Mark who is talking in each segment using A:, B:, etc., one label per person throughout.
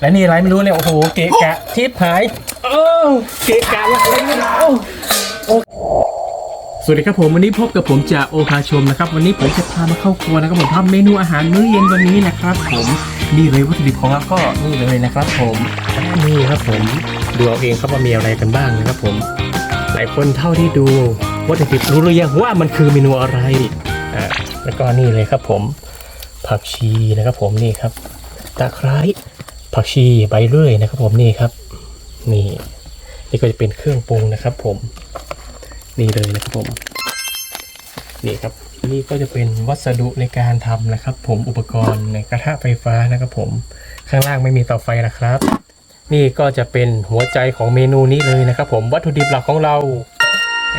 A: และนี่อะไรไม่รู้เนี่ยโอ้โหเกะกะทิพหายโอ้เกะกะอะไรเนี่ยโอ้โอ้สวัสดีครับผมวันนี้พบกับผมจากโอคาชมนะครับวันนี้ผมจะพามาเข้าครัวนะครับผมทำเมนูอาหารมื้อเย็นวันนี้นะครับ ผมนี่เลยวัตถุดิบของเราก็นี่เลยนะครับ ผมนี่ครับผมดูเอาเองครับว่ามีอะไรกันบ้างนะครับ ผมหลายคนเท่าที่ดูวัตถุดิบรู้หรือยังว่ามันคือเมนูอะไรอ่าแล้วก็นี่เลยครับผมผักชีนะครับ ผมนี่ครับตะไคร้ ผักชีใบเลื่อยนะครับผมนี่ครับ นี่ นี่ก็จะเป็นเครื่องปรุงนะครับ ผม นี่เลยนะครับผม นี่ครับ นี่ก็จะเป็นวัสดุในการทำนะครับ ผมอุปกรณ์ในกระทะไฟฟ้านะครับ ผม ข้างล่างไม่มีเตาไฟนะครับ นี่ก็จะเป็นหัวใจของเมนูนี้เลยนะครับ ผมวัตถุดิบหลักของเราแอ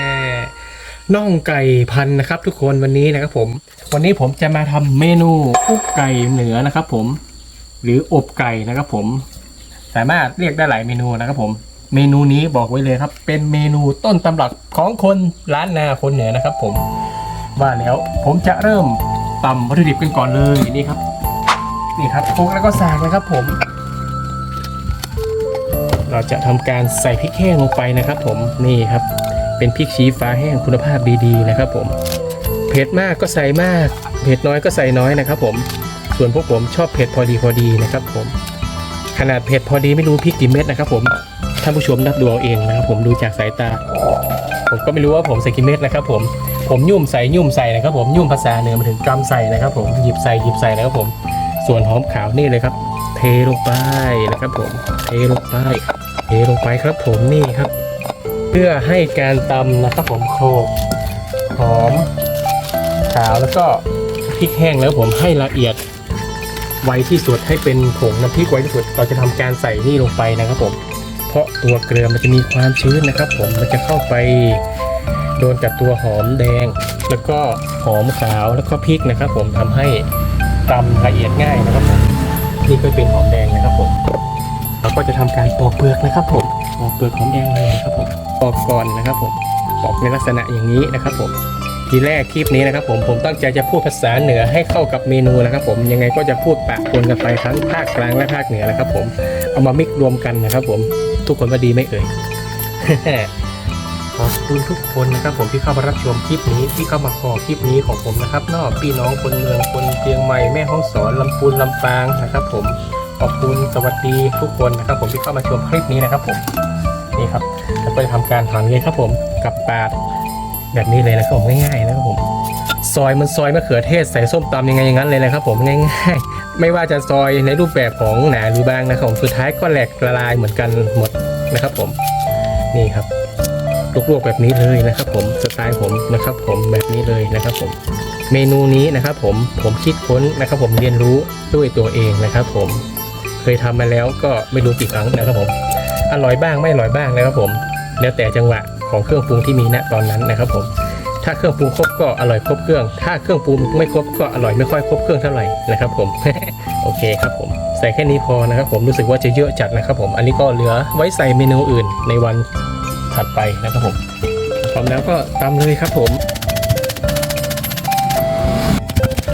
A: น่องไก่พันนะครับ ทุกคนวันนี้นะครับผม วันนี้ผมจะมาทำเมนูคุกไก่เหนือนะครับ ผม หรืออบไก่นะครับผม สามารถเรียกได้หลายเมนูนะครับผม เมนูนี้บอกไว้เลยครับ เป็นเมนูต้นตำรับของคนล้านนาคนเหนือนะครับผม ว่าแล้วผมจะเริ่มตำวัตถุดิบกันก่อนเลยนี่ครับ นี่ครับคลุกแล้วก็สากนะครับผม เราจะทำการใส่พริกแห้งลงไปนะครับ ผมนี่ครับ เป็นพริกชี้ฟ้าแห้งคุณภาพดีๆนะครับ ผมเผ็ดมากก็ใส่มากเผ็ดน้อยก็ใส่น้อยนะครับ ผม ส่วนพวกผมชอบเผ็ดพอดีพอดีนะครับผม ขนาดเผ็ดพอดีไม่รู้พริกกี่เม็ดนะครับผมท่านผู้ชมนับดูเอาเองนะครับผมดูจากสายตา ผมก็ไม่รู้ว่าผมใส่กี่เม็ดนะครับผมผมยุ่มใส่ยุ่มใส่นะครับผมยุ่มภาษาเหนือมาถึงกำใส่นะครับผมหยิบใส่หยิบใส่นะครับผม ส่วนหอมขาวนี่เลยครับ เทลงไปนะครับผมเทลงไปเทลงไปครับผมนี่ครับ เพื่อให้การตำนะครับผมโคกหอมขาวแล้วก็พริกแห้งแล้วผมให้ละเอียด ไวที่สุดให้เป็นผงน้ำพริกไวที่สุด เราจะทำการใส่นี่ลงไปนะครับผม เพราะตัวเกลือมันจะมีความชื้นนะครับ ผมมันจะเข้าไปโดนกับตัวหอมแดง แล้วก็หอมขาวแล้วก็พริกนะครับ ผมทำให้ตำละเอียดง่ายนะครับผมนี่ก็เป็นหอมแดงนะครับผมเราก็จะทำการปอกเปลือกนะครับผมปอกเปลือกหอมแดงเลยครับผมปอกก่อนนะครับผมปอกในลักษณะอย่างนี้นะครับผม ทีแรกคลิปนี้นะครับผมผมตั้งใจจะพูดภาษาเหนือให้เข้ากับเมนูนะครับผมยังไงก็จะพูดปะปนกันไปทั้งภาคกลางและภาคเหนือนะครับผมเอามามิกรวมกันนะครับผมทุกคนว่าดีไหมเอ่ยขอบคุณทุกคนนะครับผมที่เข้ามารับชมคลิปนี้ที่เข้ามาขอคลิปนี้ของผมนะครับนอกพี่น้องคนเมืองคนเชียงใหม่แม่ฮ่องสอนลำพูนลำปางนะครับ ผมขอบคุณสวัสดีทุกคนนะครับ ผมที่เข้ามาชมคลิปนี้นะครับผมนี่ครับแล้วก็จะทำการหั่นเลยครับผมกับปาด แบบนี้เลยนะครับผมง่ายๆนะครับผมซอยมันซอยมะเขือเทศใส่ส้มตำยังไงอย่างนั้นเลยนะครับผมง่ายๆ ไม่ว่าจะซอยในรูปแบบของหนาหรือบางนะครับผมสุดท้ายก็แหลกละลายเหมือนกันหมดนะครับผมนี่ครับลวกๆแบบนี้เลยนะครับ ผมสไตล์ผมนะครับ ผมแบบนี้เลยนะครับ ผม เมนูนี้นะครับ ผมผมคิดค้นนะครับ ผมเรียนรู้ด้วยตัวเองนะครับ ผม เคยทำมาแล้วก็ไม่รู้กี่ครั้งนะครับผมอร่อยบ้างไม่อร่อยบ้างนะครับ ผม แล้วแต่จังหวะ ของเครื่องปรุงที่มีณตอนนั้นนะครับผมถ้าเครื่องปรุงครบก็อร่อยครบเครื่อง ถ้าเครื่องปรุงไม่ครบก็อร่อยไม่ค่อยครบเครื่องเท่าไหร่นะครับผมโอเคครับผมใส่แค่นี้พอนะครับผมรู้สึกว่าจะเยอะจัดนะครับผมอันนี้ก็เหลือไว้ใส่เมนูอื่นในวันถัดไปนะครับผมพร้อมแล้วก็ตามเลยครับผม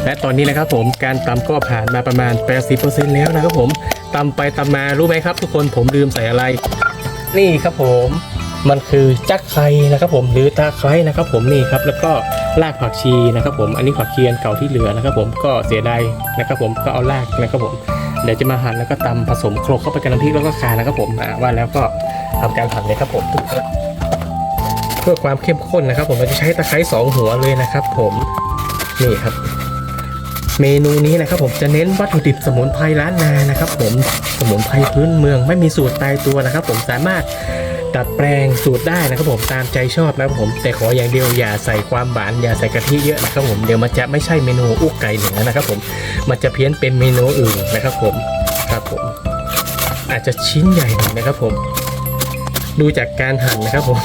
A: และตอนนี้นะครับผมการตำก็ผ่านมาประมาณ 80%แล้วนะครับผมตำไปตำมารู้ไหมครับ ทุกคนผมลืมใส่อะไร นี่ครับผม มันคือจักไครนะครับผมหรือตาไคร้นะครับผมนี่ครับแล้วก็รากผักชีนะครับผมอันนี้ผักชีอันเก่าที่เหลือนะครับผมก็เสียดายนะครับผมก็เอารากนะครับผมเดี๋ยวจะมาหั่นแล้วก็ตำผสมโคลกเข้าไปกับน้ำพริกแล้วก็ข่านะครับผมว่าแล้วก็ทำการหั่นเลยครับผมทุกคนเพื่อความเข้มข้นนะครับ ผมเราจะใช้ตะไคร้สองหัวเลยนะครับ ผมนี่ครับ เมนูนี้นะครับ ผมจะเน้นวัตถุดิบสมุนไพรล้านนานะครับ ผมสมุนไพรพื้นเมืองไม่มีสูตรตายตัวนะครับ ผมสามารถ ดัดแปลงสูตรได้นะครับผมตามใจชอบนะครับผมแต่ขออย่างเดียวอย่าใส่ความหวานอย่าใส่กะทิเยอะนะครับผมเดี๋ยวมันจะไม่ใช่เมนูอุกไก่เหนือนะครับผมมันจะเพี้ยนเป็นเมนูอื่นนะครับผมครับผมอาจจะชิ้นใหญ่หน่อยนะครับผมดูจากการหั่นนะครับผม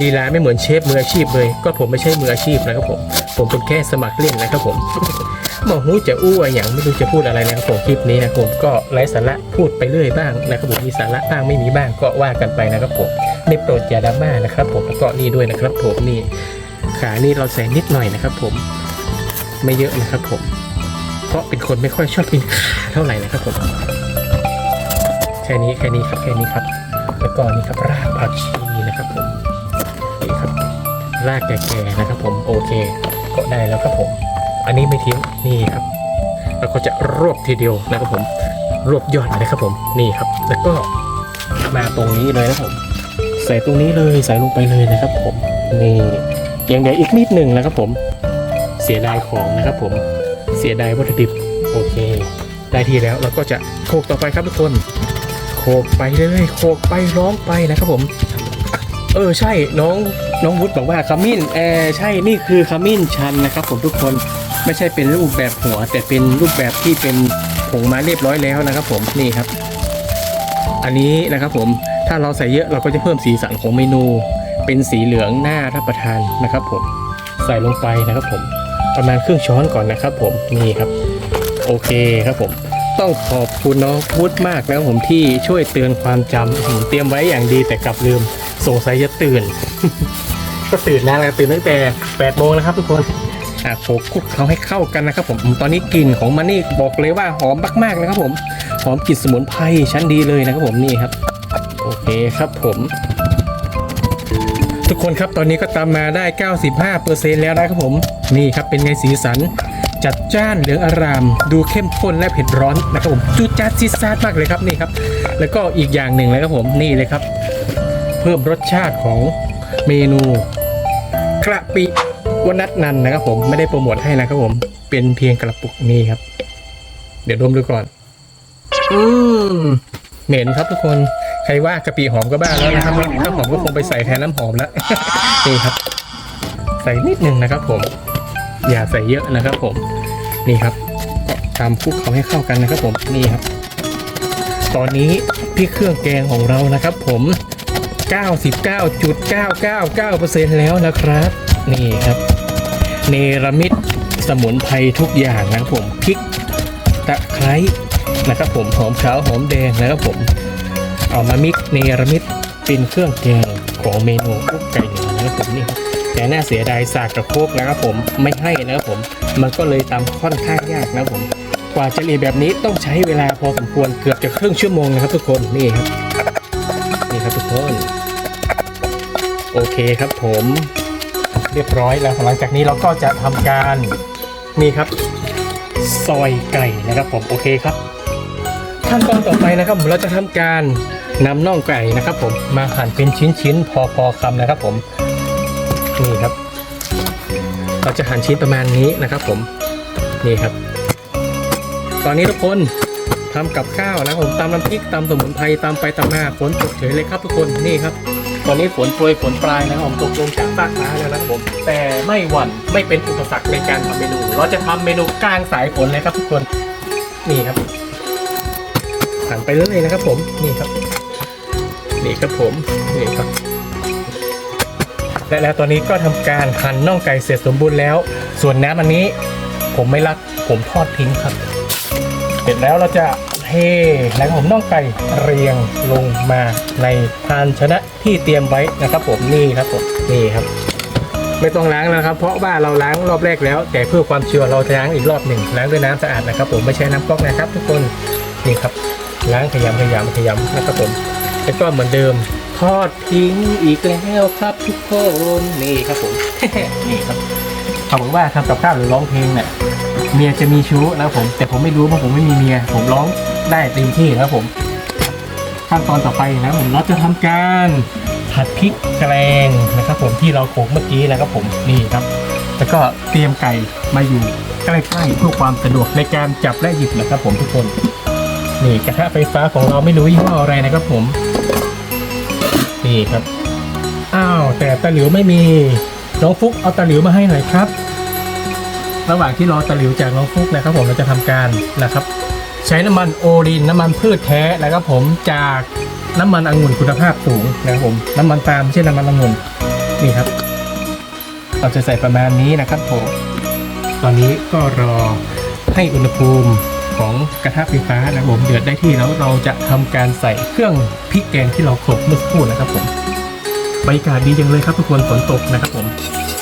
A: ลีลาไม่เหมือนเชฟมืออาชีพเลย ก็ผมไม่ใช่มืออาชีพนะครับผม ผมเป็นแค่สมัครเล่นนะครับผม มอหูจะอู้อะไรอย่างไม่รู้จะพูดอะไรนะครับผมคลิปนี้นะครับผมก็ไร้สาระพูดไปเรื่อยบ้างนะครับผมมีสาระบ้างไม่มีบ้างก็ว่ากันไปนะครับผมไม่โปรดอย่าดราม่านะครับ ผมแล้วก็นี่ด้วยนะครับ ผมนี่ขานี่เราใส่นิดหน่อยนะครับ ผมไม่เยอะนะครับผม เพราะเป็นคนไม่ค่อยชอบกินขาเท่าไหร่นะครับผมแค่นี้แค่นี้ครับแค่นี้ครับ แล้วก็นี่ครับรากผักชีนะครับผมนี่ครับรากแก่ๆนะครับ ผมโอเค ก็ได้แล้วครับผม อันนี้ไม่ทิ้งนี่ครับ แล้วก็จะรวบทีเดียวนะครับผมรวบยอดเลยครับผมนี่ครับ แล้วก็มาตรงนี้เลยนะครับผมใส่ตรงนี้เลยใส่ลงไปเลยนะครับผมนี่ยังเดี๋ยวอีกนิดหนึ่งนะครับผม เสียดายของนะครับผมเสียดายวัตถุดิบโอเค ได้ทีแล้วเราก็จะโขกต่อไปครับทุกคนโขกไปเลยโขกไปร้องไปนะครับผม เออใช่น้องน้องวุฒิบอกว่าขมิ้นเออใช่นี่คือขมิ้นชันนะครับผมทุกคน ไม่ใช่เป็นรูปแบบหัว แต่เป็นรูปแบบที่เป็นผงมาเรียบร้อยแล้วนะครับ ผมนี่ครับ อันนี้นะครับผมถ้าเราใส่เยอะเราก็จะเพิ่มสีสันของเมนู เป็นสีเหลืองหน่ารับประทานนะครับ ผมใส่ลงไปนะครับ ผมประมาณครึ่งช้อนก่อนนะครับ ผมนี่ครับ โอเคครับผม ต้องขอบคุณน้องพุทธมากนะครับผมที่ช่วยเตือนความจำผมเตรียมไว้อย่างดีแต่กลับลืมสงสัยจะตื่น ก็ตื่นแล้วนะตื่นตั้งแต่8โมงนะครับทุกคน อะโขลกคลุกเขาให้เข้ากันนะครับผมตอนนี้กลิ่นของมันนี่บอกเลยว่าหอมมากๆนะครับผมหอมกลิ่นสมุนไพรชั้นดีเลยนะครับผมนี่ครับโอเคครับผม ทุกคนครับตอนนี้ก็ตามมาได้ 95%แล้วนะครับผม นี่ครับเป็นไงสีสันจัดจ้านเหลืองอาราม ดูเข้มข้นและเผ็ดร้อนนะครับผมจูดจ้าดซิดซาดมากเลยครับนี่ครับ แล้วก็อีกอย่างหนึ่งเลยครับผมนี่เลยครับ เพิ่มรสชาติของเมนูกระปิ วนัทนันนะครับผมไม่ได้โปรโมทให้นะครับผม เป็นเพียงกระปุกนี้ครับ เดี๋ยวดมดูก่อน อืมเหม็นครับทุกคนใครว่ากะปิหอมก็บ้าแล้วนะครับน้ำหอมก็คงไปใส่แทนน้ำหอมแล้วนี่ครับ ใส่นิดหนึ่งนะครับ ผม อย่าใส่เยอะนะครับ ผม นี่ครับตามคลุกเขาให้เข้ากันนะครับ ผมนี่ครับ ตอนนี้พี่เครื่องแกงของเรานะครับ ผม 99.999%แล้วนะครับ นี่ครับ เนรมิตสมุนไพรทุกอย่างนะครับผมพริกตะไคร้นะครับผมหอมขาวหอมแดงนะครับผมเอามามิกเนรมิตเป็นเครื่องแกงของเมนูกุ๊กไก่เหนือนะครับผมนี่ครับแต่น่าเสียดายสากกระโคกนะครับผมไม่ให้นะครับผม มันก็เลยตำค่อนข้างยากนะครับผม กว่าจะรียแบบนี้ต้องใช้เวลาพอสมควรเกือบจะครึ่งชั่วโมงนะครับทุกคนนี่ครับนี่ครับทุกคนโอเคครับผม เรียบร้อยแล้วหลังจากนี้เราก็จะทำการนี่ครับซอยไก่นะครับผมโอเคครับขั้นตอนต่อไปนะครับเราจะทำการนำน่องไก่นะครับ ผมมาหั่นเป็นชิ้นๆ พอพอคำนะครับ ผมนี่ครับ เราจะหั่นชิ้นประมาณนี้นะครับ ผมนี่ครับ ตอนนี้ทุกคนทำกับข้าวนะผมตำน้ำพริกตำสมุนไพรตำไปตำมาฝนตกเฉยเลยครับทุกคนนี่ครับ ตอนนี้ฝนโปรยฝนปลายนะครับผมตกลงจากฟากฟ้าแล้วนะครับผม แต่ไม่หวั่นไม่เป็นอุปสรรคในการทำเมนู เราจะทำเมนูกลางสายฝนเลยครับทุกคน นี่ครับหั่นไปเลยนะครับผม นี่ครับ นี่ครับผม นี่ครับ และแล้วตอนนี้ก็ทำการหั่นน่องไก่เสร็จสมบูรณ์แล้ว ส่วนน้ำอันนี้ ผมไม่รัก ผมทอดทิ้งครับ เสร็จแล้วเราจะ เทแล้วผมน่องไก่เรียงลงมาในภาชนะที่เตรียมไว้นะครับผมนี่ครับผมนี่ครับ ไม่ต้องล้างแล้วครับ เพราะว่าเราล้างรอบแรกแล้ว แต่เพื่อความเชัวร์เราจะล้างอีกรอบหนึ่งล้างด้วยน้ำสะอาดนะครับ ผมไม่ใช่น้ำก๊อกนะครับ ทุกคนนี่ครับ ล้างขยำขยำขยำนะครับผมแล้วก็เหมือนเดิมทอดทิ้งอีกแล้วครับทุกคนนี่ครับผมนี่ครับเขาบอกว่าทำกับข้าวหรือร้องเพลงเนี่ยเมียจะมีชู้นะครับผม แต่ผมไม่รู้เพราะผมไม่มีเมีย ผมร้อง ได้เต็มที่นะครับผม ขั้นตอนต่อไปนะครับผมเราจะทำการผัดพริกแกงนะครับ ผมที่เราโขลกเมื่อกี้นะครับผมนี่ครับ แล้วก็เตรียมไก่มาอยู่ใกล้ๆเพื่อความสะดวกในการจับและหยิบนะครับผมทุกคน นี่กระทะไฟฟ้าของเราไม่รู้ยี่ห้ออะไรนะครับผม นี่ครับ อ้าวแต่ตะหลิวไม่มีน้องฟุกเอาตะหลิวมาให้หน่อยครับ ระหว่างที่รอตะหลิวจากน้องฟุกนะครับ ผมเราจะทำการนะครับ ใช้น้ำมันโอรินน้ำมันพืชแท้นะครับผมจากน้ำมันองุ่นคุณภาพสูงนะครับผมน้ำมันปาล์มไม่ใช่น้ำมันองุ่นนี่ครับ เราจะใส่ประมาณนี้นะครับผมตอนนี้ก็รอให้อุณหภูมิของกระทะไฟฟ้านะครับผมเดือดได้ที่แล้วเราจะทำการใส่เครื่องพริกแกงที่เราโขลกเมื่อสักครู่นะครับผมบรรยากาศดีจังเลยครับทุกคนฝนตกนะครับผม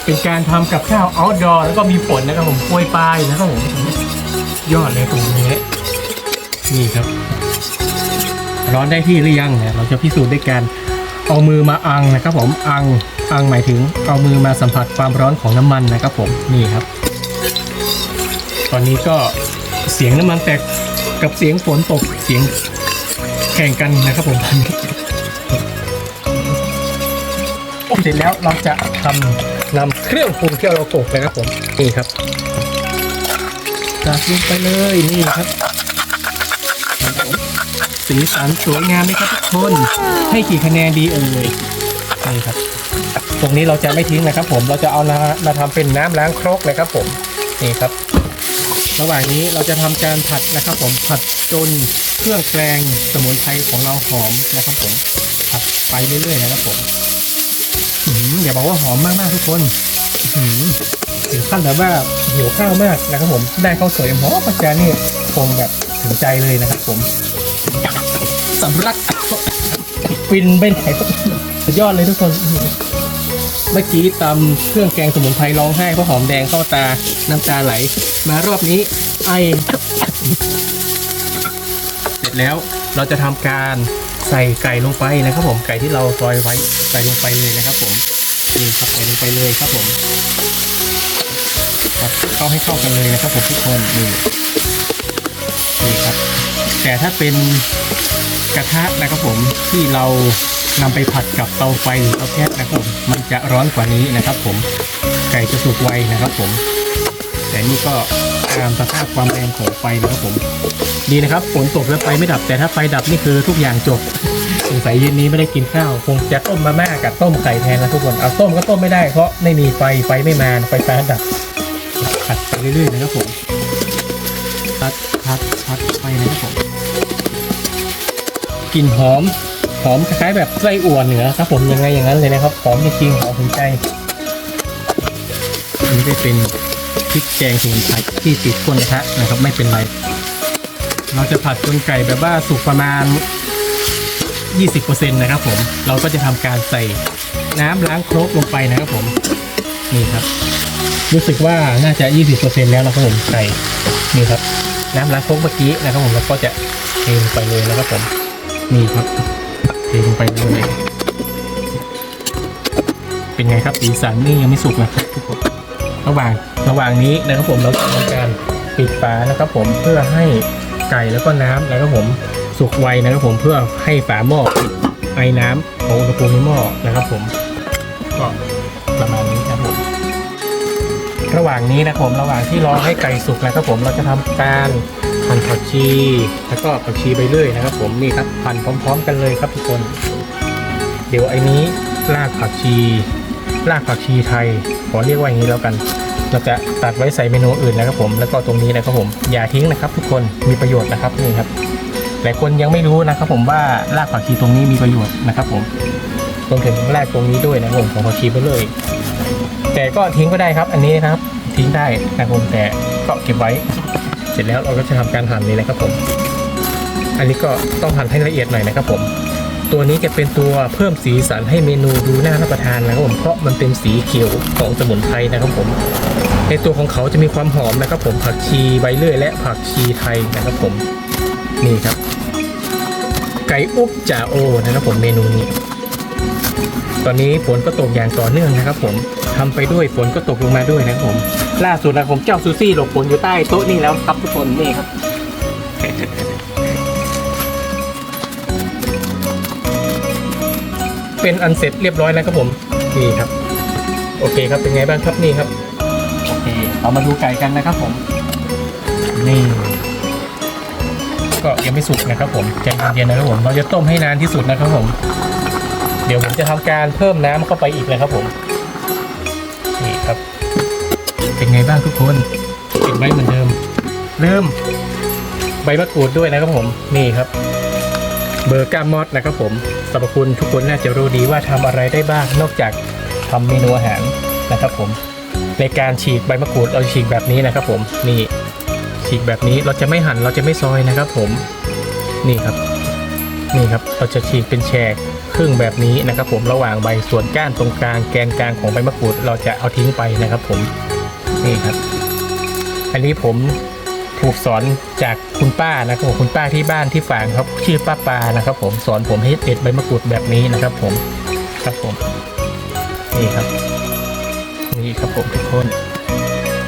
A: เป็นการทำกับข้าว outdoor แล้วก็มีฝนนะครับผมโปรยปลายนะครับผมยอดเลยตรงนี้ นี่ครับ ร้อนได้ที่หรือยังเนี่ยเราจะพิสูจน์ด้วยการเอามือมาอังนะครับ ผมอังอังหมายถึงเอามือมาสัมผัสความร้อนของน้ำมันนะครับ ผมนี่ครับ ตอนนี้ก็เสียงน้ำมันแตกกับเสียงฝนตกเสียงแข่งกันนะครับผมเสร็จแล้วเราจะทำนำเครื่องปรุงที่เราโขลกนะครับผมนี่ครับจัดลงไปเลยนี่ครับ สีสันสวยงามไหมครับทุกคนให้กี่คะแนนดีเอ่ยนี่ครับ ตรงนี้เราจะไม่ทิ้งนะครับ ผมเราจะเอามามาทำเป็นน้ำล้างครกเลยครับ ผมนี่ครับ ระหว่างนี้เราจะทำการผัดนะครับ ผมผัดจนเครื่องแกงสมุนไพรของเราหอมนะครับ ผมผัดไปเรื่อยๆนะครับผมอย่าบอกว่าหอมมากๆทุกคนถึงขั้นแบบว่าหิวข้าวมากนะครับผม ได้ข้าวสวยหอมประจานนี่คงแบบถึงใจเลยนะครับผม สำลักฟินไปไหนสุดยอดเลยทุกคน เมื่อกี้ตำเครื่องแกงสมุนไพรร้องไห้เพราะหอมแดงเข้าตาน้ำตาไหล มารอบนี้ไอ เสร็จแล้วเราจะทำการใส่ไก่ลงไปนะครับผมไก่ที่เราซอยไว้ใส่ลงไปเลยนะครับผมนี่ครับใส่ลงไปเลยครับผมครับเข้าให้เข้ากันเลยนะครับผมทุกคนนี่นี่ครับ แต่ถ้าเป็น กระทะนะครับผมที่เรานำไปผัดกับเตาไฟหรือเตาแก๊สนะครับผมมันจะร้อนกว่านี้นะครับ ผมไก่จะสุกไวนะครับ ผม แต่นี่ก็ตามสภาพความแรงของไฟนะครับผมดีนะครับฝนตกแล้วไฟไม่ดับแต่ถ้าไฟดับนี่คือทุกอย่างจบสงสัยเย็นนี้ไม่ได้กินข้าว คงจะต้มมาม่ากับต้มไข่แทนแล้วทุกคนเอาต้มก็ต้มไม่ได้เพราะไม่มีไฟไฟไม่มาไฟฟ้าดับผัดไปเรื่อยๆนะครับผมผัดผัดผัดไปนะครับผม ลิ่นหอม หอมคล้ายๆแบบไส้อั่วเหนือครับผมยังไงอย่างนั้นเลยนะครับหอมจริงๆหอมถึงใจอันนี้จะเป็นพริกแกงสมุนไพรที่ติดก้นกระทะนะครับ ไม่เป็นไรเราจะผัดจนไก่แบบว่าสุกประมาณ 20%นะครับผม เราก็จะทำการใส่น้ำล้างครกลงไปนะครับผม นี่ครับ รู้สึกว่าน่าจะ 20%แล้วนะครับผมไก่นี่ครับ น้ำล้างครกเมื่อกี้นะครับผมเราก็จะเทลงไปเลยนะครับผม นี่ครับเทลงไปเลย เป็นไงครับสีสันนี่ยังไม่สุกนะครับทุกคนระหว่างระหว่างนี้นะครับผมเราจะทำการปิดฝานะครับผมเพื่อให้ไก่แล้วก็น้ำนะครับผมสุกไวนะครับผมเพื่อให้ฝาหม้อไอน้ำของอุณหภูมิในหม้อนะครับผมก็ประมาณนี้ครับผมระหว่างนี้นะครับผมระหว่างที่รอให้ไก่สุกนะครับผมเราจะทำการ หั่นผักชีแล้วก็ผักชีไปเรื่อยนะครับ ผมนี่ครับหั่นพร้อม ๆ กันเลยครับทุกคน เดี๋ยวไอ้นี้รากผักชีรากผักชีไทยขอเรียกว่าอย่างนี้แล้วกัน เราจะตัดไว้ใส่เมนูอื่นนะครับผม แล้วก็ตรงนี้นะครับผม อย่าทิ้งนะครับ ทุกคนมีประโยชน์นะครับนี่ครับหลายคนยังไม่รู้นะครับผมว่ารากผักชีตรงนี้มีประโยชน์นะครับ ผมรวมถึงรากตรงนี้ด้วยนะผมของผักชีไปเลย แต่ก็ทิ้งก็ได้ครับ อันนี้นะครับ ทิ้งได้นะครับผมแต่ก็เก็บไว้ ร็จแล้วเราก็จะทำการหั่นเลยนะครับผม อันนี้ก็ต้องหั่นให้ละเอียดหน่อยนะครับผม ตัวนี้จะเป็นตัวเพิ่มสีสันให้เมนูดูน่ารับประทานนะครับผมเพราะมันเป็นสีเขียวของสมุนไพรนะครับผม ในตัวของเขาจะมีความหอมนะครับผมผักชีใบเลื่อย และผักชีไทยนะครับผมนี่ครับไก่อุ๊บจ่าโอนะครับผมเมนูนี้ ตอนนี้ฝนก็ตกอย่างต่อเนื่องนะครับ ผมทำไปด้วยฝนก็ตกลงมาด้วยนะครับผม ล่าสุดนะครับผมเจ้าซูซี่หลบฝนอยู่ใต้โต๊ะนี่แล้วครับทุกคนนี่ครับเป็นอันเสร็จเรียบร้อยแล้วครับผมนี่ครับ โอเคครับเป็นไงบ้างครับนี่ครับโอเคเรามาดูไก่กันนะครับผม นี่ ก็ยังไม่สุกนะครับผมใจเย็นๆนะครับผมเราจะต้มให้นานที่สุดนะครับผม เดี๋ยวผมจะทำการเพิ่มน้ำเข้าไปอีกนะครับผมนี่ครับ เป็นไงบ้างทุกคนปิดไว้เหมือนเดิม เริ่ม ใบมะกรูดด้วยนะครับผมนี่ครับเบอร์กามอดนะครับผมสรรพคุณทุกคนน่าจะรู้ดีว่าทำอะไรได้บ้างนอกจากทำเมนูอาหารนะครับผม ในการฉีกใบมะกรูดเราฉีกแบบนี้นะครับผมนี่ฉีกแบบนี้เราจะไม่หั่นเราจะไม่ซอยนะครับผมนี่ครับ นี่ครับเราจะฉีกเป็นแฉกครึ่งแบบนี้นะครับ ผมระหว่างใบส่วนก้านตรงกลางแกนกลางของใบมะกรูดเราจะเอาทิ้งไปนะครับ ผมนี่ครับ อันนี้ผมถูกสอนจากคุณป้านะครับผมคุณป้าที่บ้านที่ฝางครับชื่อป้าปานะครับ ผมสอนผมให้เด็ดใบมะกรูดแบบนี้นะครับ ผมครับผมนี่ครับ นี่ครับผมทุกคน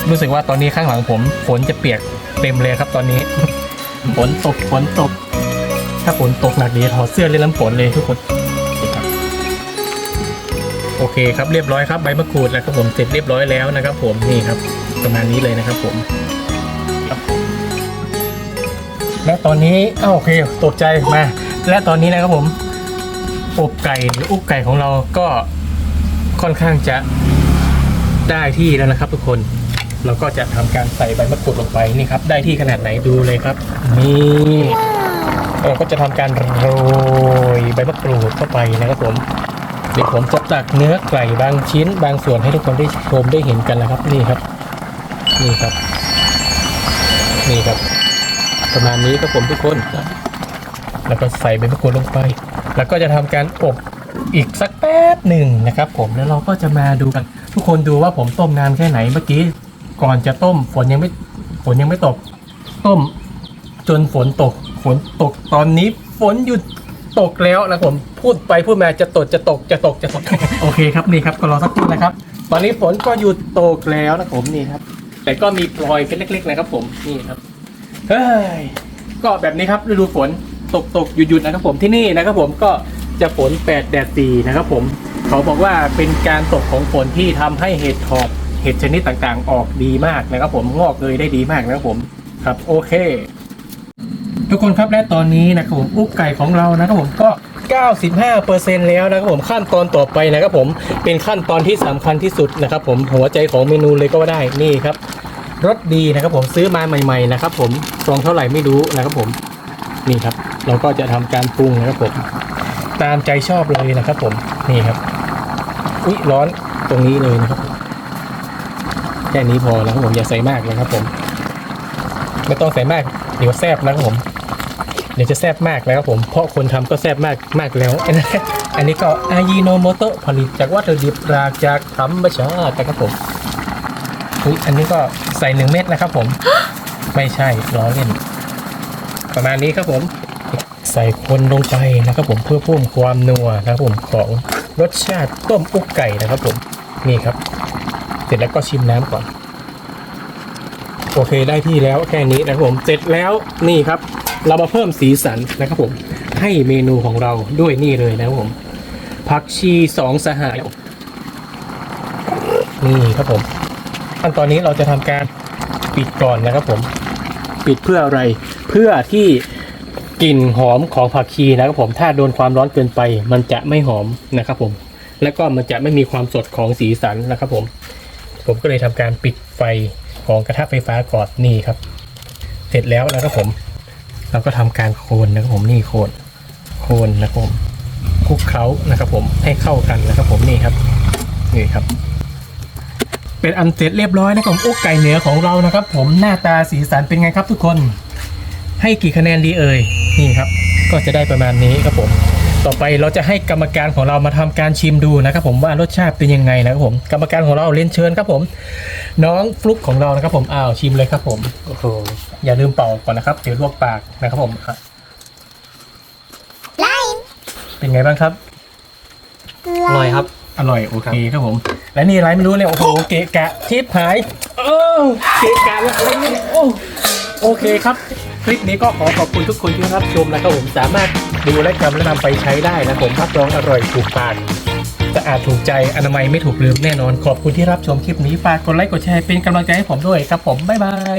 A: รู้สึกว่าตอนนี้ข้างหลังผมฝนจะเปียกเต็มเลยครับตอนนี้ฝนตกฝนตก ถ้าฝนตกหนักดีถอดเสื้อเล่นน้ำฝนเลยทุกคนโอเคครับเรียบร้อยครับใบมะกรูดแล้วครับผมเสร็จเรียบร้อยแล้วนะครับ ผมนี่ครับประมาณนี้เลยนะครับผมและตอนนี้อ้าโอเคตกใจมาและตอนนี้นะครับผมอบไก่หรืออุบไก่ของเราก็ค่อนข้างจะได้ที่แล้วนะครับ ทุกคนเราก็จะทำการใส่ใบมะกรูดลงไปนี่ครับ ได้ที่ขนาดไหนดูเลยครับนี่ เราก็จะทำการโรยใบมะกรูดเข้าไปนะครับผมเดี๋ยวผมจะตักเนื้อไก่บางชิ้น บางส่วนให้ทุกคนได้ชมได้เห็นกันนะครับนี่ครับ นี่ครับ นี่ครับ ประมาณนี้ครับผมทุกคน แล้วก็ใส่ใบมะกรูดลงไป แล้วก็จะทำการอบอีกสักแป๊บหนึ่งนะครับ ผมแล้วเราก็จะมาดูกัน ทุกคนดูว่าผมต้มนานแค่ไหนเมื่อกี้ ก่อนจะต้มฝนยังไม่ฝนยังไม่ตก ต้ม จนฝนตกฝนตกตอนนี้ฝนหยุดตกแล้วนะผมพูดไปพูดมาจะตกจะตกจะตกจะตก โอเคครับนี่ครับก็รอสักครู่นะครับ ตอนนี้ฝนก็หยุดตกแล้วนะผมนี่ครับ แต่ก็มีพลอยเป็นเล็ก ๆ นะครับ ผมนี่ครับเฮ้ยก็แบบนี้ครับฤดูฝนตกตกหยุดหยุดนะครับผมที่นี่นะครับ ผมก็จะฝนแปดแดดสีนะครับ ผมเขาบอกว่าเป็นการตกของฝนที่ทำให้เห็ดถอบเห็ดชนิดต่างๆ ออกดีมากนะครับ ผมงอกเลยได้ดีมากนะครับผมครับโอเค ทุกคนครับและตอนนี้นะครับผมอุ๊กไก่ของเรานะครับผมก็ 95%แล้วนะครับผมขั้นตอนต่อไปนะครับผมเป็นขั้นตอนที่สำคัญที่สุดนะครับผมหัวใจของเมนูเลยก็ว่าได้นี่ครับรสดีนะครับผมซื้อมาใหม่ ๆ นะครับ ผมซองเท่าไหร่ไม่รู้นะครับผมนี่ครับ เราก็จะทำการปรุงนะครับผมตามใจชอบเลยนะครับ ผมนี่ครับอุ้ยร้อนตรงนี้เลยนะครับแค่นี้พอแล้วครับผมอย่าใส่มากนะครับผม ไม่ต้องใส่มากเดี๋ยวแซบนะครับผม เดี๋ยวจะแซบมากแล้วครับผม เพราะคนทำก็แซบมากมากแล้ว อันนี้ก็อายิโนโมโตะผลิตจากวัตถุดิบจากจากธรรมชาตินะครับผมอุ๊ยอันนี้ก็ใส่หนึ่งเม็ดนะครับผม ไม่ใช่ล้อเล่น ประมาณนี้ครับผม ใส่คนลงไปนะครับผมเพื่อเพิ่มความนัวนะครับผมของรสชาติต้มอุกไก่นะครับผม นี่ครับ เสร็จแล้วก็ชิมน้ำก่อน โอเคได้ที่แล้วแค่นี้นะครับผม เสร็จแล้วนี่ครับ เรามาเพิ่มสีสันนะครับผมให้เมนูของเราด้วยนี่เลยนะครับผมผักชีสองสหายนี่ครับผมขั้นตอนนี้เราจะทำการปิดก่อนนะครับผม ปิดเพื่ออะไรเพื่อที่กลิ่นหอมของผักชีนะครับผมถ้าโดนความร้อนเกินไป มันจะไม่หอมนะครับผม แล้วก็มันจะไม่มีความสดของสีสันนะครับผม ผมก็เลยทำการปิดไฟของกระทะไฟฟ้าก่อนนี่ครับ เสร็จแล้วนะครับผม เราก็ทำการโคนนะครับผมนี่โคนโคนนะครับผมคลุกเคล้านะครับ ผมให้เข้ากันนะครับ ผมนี่ครับนี่ครับ เป็นอันเสร็จเรียบร้อยนะครับผมอกไก่เหนือของเรานะครับ ผมหน้าตาสีสันเป็นไงครับ ทุกคน ให้กี่คะแนนดีเอ่ยนี่ครับ ก็จะได้ประมาณนี้ครับผม ต่อไปเราจะให้กรรมการของเรามาทำการชิมดูนะครับผมว่ารสชาติเป็นยังไงนะครับผมกรรมการของเราเรียนเชิญครับผม น้องฟลุกของเรานะครับผมอ้าวชิมเลยครับผมโอ้โหอย่าลืมเป่าก่อนนะครับเดี๋ยวลวกปากนะครับผมอะเป็นไงบ้างครับ
B: อร่อยครับ
A: อร่อยโอเคครับผม และนี่อะไรไม่รู้เนี่ยโอ้โหเกะกะทิพหายเออเกะกะแล้วอะไรเนี่ยโอ้โอเคครับ คลิปนี้ก็ขอขอบคุณทุกคนที่รับชมนะครับผมสามารถ ดูและจำและนำไปใช้ได้นะผมรับรองอร่อยถูกปากสะอาดถูกใจอนามัยไม่ถูกลืมแน่นอน ขอบคุณที่รับชมคลิปนี้ฝากกดไลค์กดแชร์เป็นกำลังใจให้ผมด้วยครับผมบ๊ายบาย